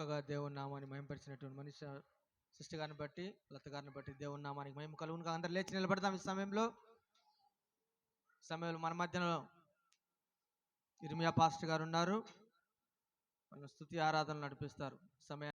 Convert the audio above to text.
చక్కగా దేవుని నామాన్ని మహింపరిచినటువంటి మనిషి సృష్టి గారిని బట్టి లత గారిని బట్టి దేవుని నామానికి మహిమ కలుగును అందరు లేచి నిలబడతాం ఈ సమయంలో. సమయంలో మన మధ్యలో ఇర్మియా పాస్టర్ గారు ఉన్నారు. మన స్థుతి ఆరాధనలు నడిపిస్తారు. సమయం